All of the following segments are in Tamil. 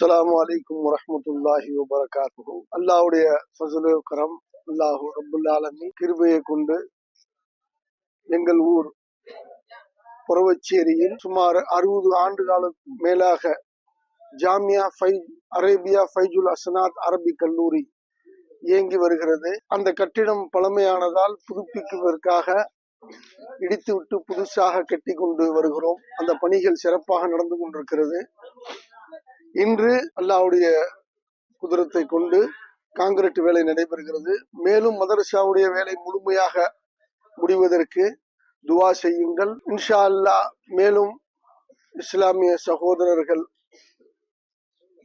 அஸ்லாம் வலைக்கும் வரமத்துல்லாஹி வபரகாத்து அல்லாவுடைய ஃபஸ்லு கரம் அல்லாஹு ரப்புல் கிருபையை கொண்டு எங்கள் ஊர் புறவச்சேரியில் சுமார் அறுபது ஆண்டு காலத்துக்கு மேலாக ஜாமியா ஃபை அரேபியா ஃபைஜுல் அசனாத் அரபி கல்லூரி இயங்கி வருகிறது. அந்த கட்டிடம் பழமையானதால் புதுப்பிக்குவதற்காக இடித்துவிட்டு புதுசாக கட்டி கொண்டு வருகிறோம். அந்த பணிகள் சிறப்பாக நடந்து கொண்டிருக்கிறது. இன்று அல்லாவுடைய குதிரத்தை கொண்டு காங்கிரீட் வேலை நடைபெறுகிறது. மேலும் மதரசாவுடைய வேலை முழுமையாக முடிவதற்கு துவா செய்யுங்கள். இன்ஷா அல்லா மேலும் இஸ்லாமிய சகோதரர்கள்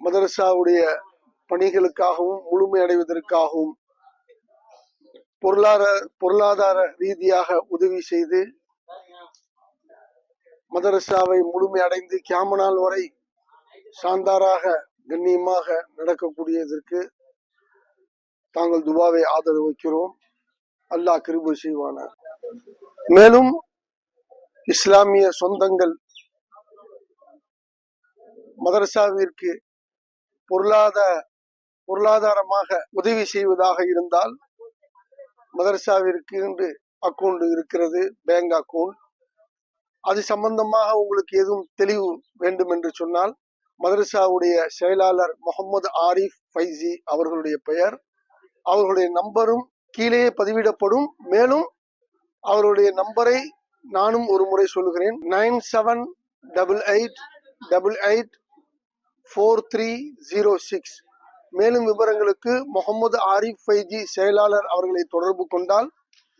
மதரசாவுடைய பணிகளுக்காகவும் முழுமையடைவதற்காகவும் பொருளாதார பொருளாதார ரீதியாக உதவி செய்து மதரசாவை முழுமையடைந்து கேமனால் வரை சாந்தாராக கண்ணியமாக நடக்கக்கூடியதற்கு தாங்கள் துபாவை ஆதரவு வைக்கிறோம். அல்லாஹ் கிருபு செய்வான மேலும் இஸ்லாமிய சொந்தங்கள் மதரசாவிற்கு பொருளாதார பொருளாதாரமாக உதவி செய்வதாக இருந்தால் மதரசாவிற்கு என்று அக்கௌண்ட் இருக்கிறது பேங்க் அக்கௌண்ட் அது சம்பந்தமாக உங்களுக்கு எதுவும் தெளிவு வேண்டும் என்று சொன்னால் மதரசாவுடைய செயலாளர் முகமது ஆரிஃப் ஃபைசி அவர்களுடைய பெயர். அவர்களுடைய நம்பரும் கீழே பதிவிடப்படும். மேலும் அவருடைய நம்பரை நானும் ஒரு முறை சொல்கிறேன் nine seven double eight double eight four three zero six. மேலும் விவரங்களுக்கு முகமது ஆரிஃப் ஃபைஜி செயலாளர் அவர்களை தொடர்பு கொண்டால்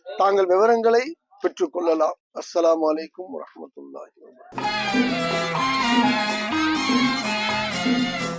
தாங்கள் விவரங்களை பெற்றுக்கொள்ளலாம் அஸ்ஸலாமு அலைக்கும் வரஹ்மத்துல்லாஹி Thank you.